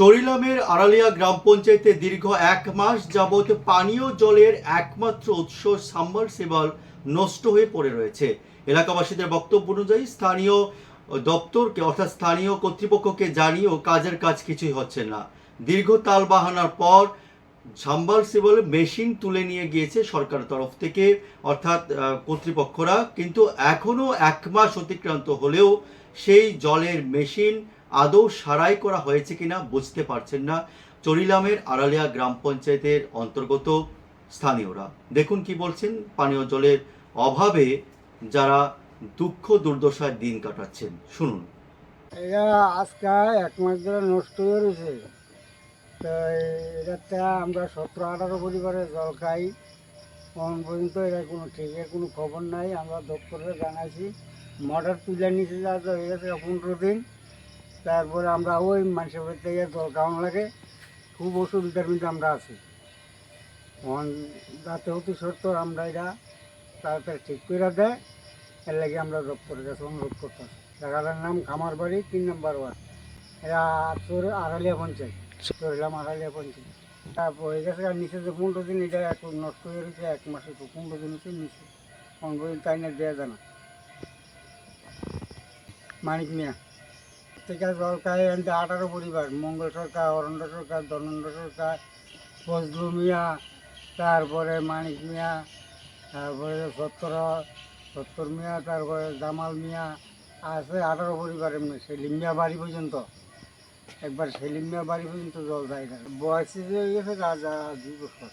চরিলামের আড়ালিয়া গ্রাম পঞ্চায়েতে দীর্ঘ এক মাস যাবৎ পানীয় জলের একমাত্র উৎস সাবমার্সিবল নষ্ট হয়ে পড়ে রয়েছে। এলাকাবাসীদের বক্তব্য অনুযায়ী স্থানীয় দপ্তরকে, অর্থাৎ স্থানীয় কর্তৃপক্ষকে জানিয়েও কাজের কাজ কিছুই হচ্ছে না। দীর্ঘ তাল বাহানার পর সাবমার্সিবল মেশিন তুলে নিয়ে গিয়েছে সরকারের তরফ থেকে, অর্থাৎ কর্তৃপক্ষরা। কিন্তু এখনও এক মাস অতিক্রান্ত হলেও সেই জলের মেশিন আদৌ সারাই করা হয়েছে কিনা বুঝতে পারছেন না। চরিলামের আড়ালিয়া গ্রাম পঞ্চায়েতের অন্তর্গত স্থানীয়রা। দেখুন কি বলছেন পানীয় জলের অভাবে যারা দুঃখ দুর্দশায় দিন কাটাচ্ছেন। শুনুন। এটা আজকে এক মাস ধরে নষ্ট হয়ে রয়েছে তো এটাতে আমরা সতেরো, আঠারো পরিবারে জল খাই। এখন পর্যন্ত এটা কোনো ঠিকের কোনো খবর নাই। আমরা দপ্তরে জানাইছি। মোটর তুলে নিচে যা হয়ে গেছে পনেরো দিন। তারপরে আমরা ওই মানুষের থেকে জল খাওয়ানো লাগে। খুব অসুবিধার মধ্যে আমরা আছি। যাতে অতি সত্ত্বর আমরা এটা তাড়াতাড়ি ঠিক করে দেয়, এর লাগে আমরা দপ্তরের কাছে অনুরোধ করতাম জায়গাটার নাম খামার বাড়ি তিন নম্বর ওয়ার্ড। এটা তোর আড়ালিয়া পঞ্চায়েত। চললাম আড়ালিয়া পঞ্চায়েত। তারপর হয়ে গেছে আর নিচে যে পনেরো দিন এটা একটু নষ্ট হয়ে গেছে, এক মাসে তো পনেরো দিন হচ্ছে নিচে। কোন দিন তাই না দেওয়া যায় না মানিক মিয়া। থেকে খায় এনতে আঠারো পরিবার, মঙ্গল সরকার, অরণ্য সরকার ধর্মেন্দ্র সরকার, ফজলু মিয়া, তারপরে মানিক মিয়া, তারপরে সত্তর সত্তর মিয়া, তারপরে জামাল মিয়া, আছে আঠারো পরিবার এমনি, সেলিম মিয়া বাড়ি পর্যন্ত। একবার সেলিম মিয়া বাড়ি পর্যন্ত জল যায় না। বয়সে যে গেছে রাজা দুই বছর।